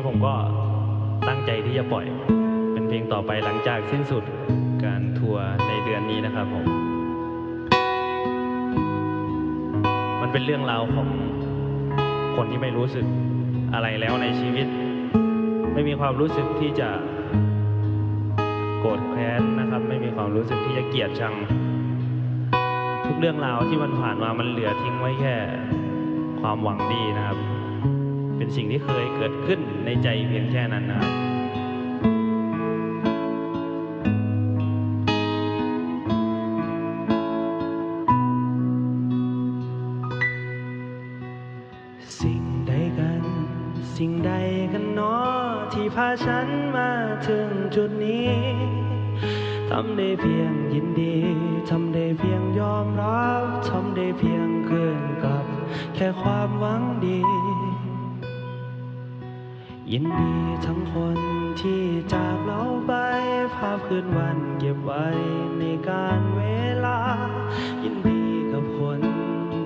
นี้ผมก็ตั้งใจที่จะปล่อย เป็นเพลงต่อไปหลังจากสิ้นสุดการทัวร์ในเดือนนี้นะครับผม มันเป็นเรื่องราวของคนที่ไม่รู้สึกอะไรแล้วในชีวิต ไม่มีความรู้สึกที่จะโกรธแค้นนะครับ ไม่มีความรู้สึกที่จะเกลียดชัง ทุกเรื่องราวที่มันผ่านมามันเหลือทิ้งไว้แค่ความหวังดีนะครับ เป็นสิ่งที่เคยเกิดขึ้นในใจเพียงแค่นั้นนะครับสิ่งใดกัน สิ่งใดกันเนาะที่พาฉันมาถึงจุดนี้ทำได้เพียงยินดี ทำได้เพียงยอมรับ ทำได้เพียงคืนกลับ แค่ความหวังดี ยินดีทั้งคนที่จากเราไป ภาพคืนวันเก็บไว้ในการเวลา ยินดีกับคน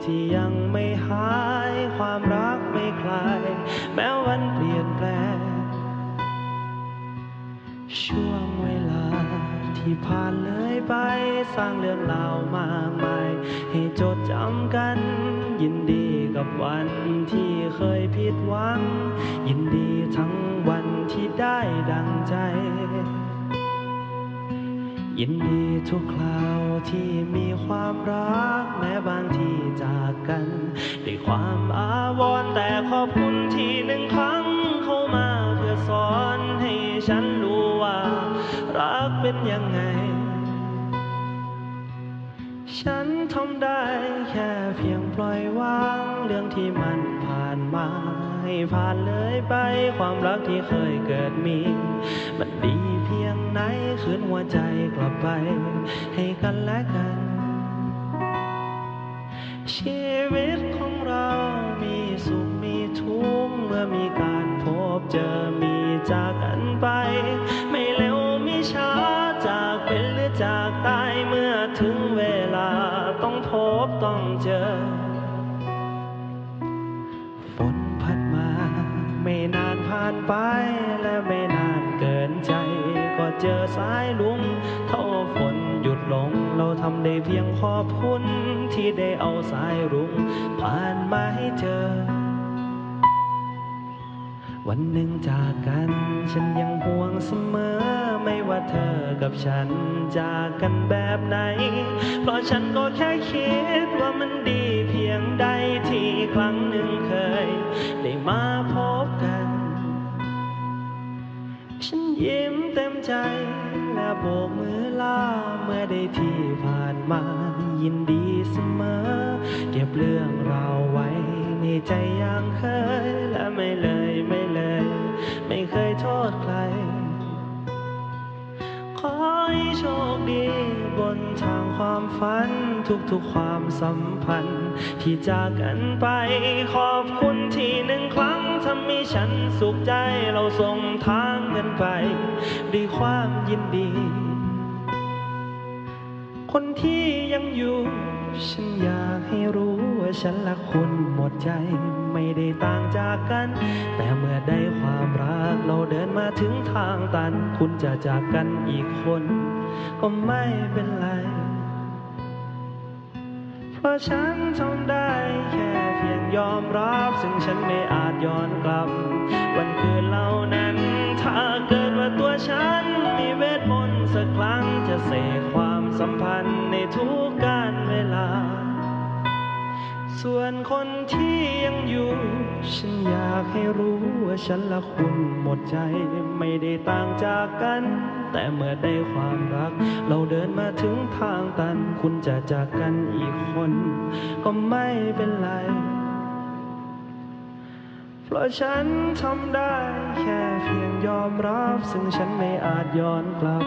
ที่ยังไม่หาย ความรักไม่คลาย แม้วันเปลี่ยนแปลง ช่วงเวลาที่ผ่านเลยไป สร้างเรื่องราวมากมาย ให้จดจำกัน ยินดีกับวันที่ ยผิดหวัง ยินดีทั้งวันที่ได้ดังใจ ยินดีทุกคราวที่มีความรักแม้บางทีจากกันด้วยความอาวรณ์แต่ขอบคุณที่หนึ่งครั้งเข้ามาเพื่อสอนให้ฉันรู้ว่ารักเป็นยังไงฉันทำได้แค่เพียงปล่อยวางเรื่องที่มันผ่าน มาให้ผ่านเลยไปความรักที่เคยเกิดมี มันดีเพียงไหนคืนหัวใจกลับไป ให้กันและกัน ชีวิตของเรามีสุขมีทุกข์เมื่อมีการพบเจอมีจากกันไป ไม่เร็วไม่ช้าจากเป็นหรือจากตายเมื่อถึงเวลาต้องพบต้องเจอานไปและไม่นานเกินใจ ก็เจอสายลุงเท่าฝนหยุดลง เราทำได้เพียงขอบคุณที่ได้เอาสายรุ้งผ่านมาให้เจอวันหนึ่งจากกัน ฉันยังห่วงเสมอ ไม่ว่าเธอกับฉันจากกันแบบไหน เพราะฉันก็แค่คิดว่ามันดีเพียงใดที่ครั้งหนึ่งเคย ได้มาพบกัน ยิ้มเต็มใจ และโบกมือลาเมื่อได้ที่ผ่านมายินดีเสมอ เก็บเรื่องราวไว้ในใจอย่างเคย และไม่เลยไม่เลย ไม่เคยโทษใคร ขอให้โชคดีบนทางความฝัน ทุกๆความสัมพันธ์ ที่จากกันไป ขอบคุณที่หนึ่งครั้งทำให้ฉันสุขใจเราส่งทางกันไป ด้วยความยินดี คนที่ยังอยู่ ฉันอยากให้รู้ว่าฉันและคุณหมดใจไม่ได้ต่างจากกัน แต่เมื่อได้ความรักเราเดินมาถึงทางตัน คุณจะจากกันอีกคน ก็ไม่เป็นไร เพราะฉันทำได้แค่เพียงยอมรับ ซึ่งฉันไม่อาจย้อนกลับ วันคืนเหล่านั้น ถ้าเกิดว่าตัวฉัน มีเวทมนต์สักครั้งจะเสกความสัมพันธ์ในทุกการเวลา ส่วนคนที่ยังอยู่ ฉันอยากให้รู้ว่าฉันและคุณหมดใจไม่ได้ต่างจากกัน แต่เมื่อได้ความรัก เราเดินมาถึงทางตัน คุณจะจากกันอีกคน ก็ไม่เป็นไร เพราะฉันทำได้แค่เพียงยอมรับ ซึ่งฉันไม่อาจย้อนกลับ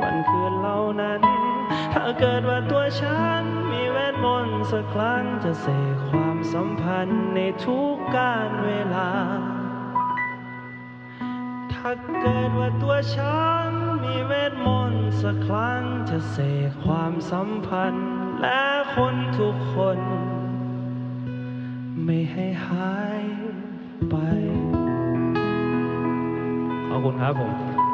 วันคืนเหล่านั้น ถ้าเกิดว่าตัวฉันมี มนต์สักครั้งจะเสกความสัมพันธ์ในทุกการเวลา ถ้าเกิดว่าตัวฉันมีเวทมนต์สักครั้งจะเสกความสัมพันธ์และคนทุกคน ไม่ให้หายไป ขอบคุณครับผม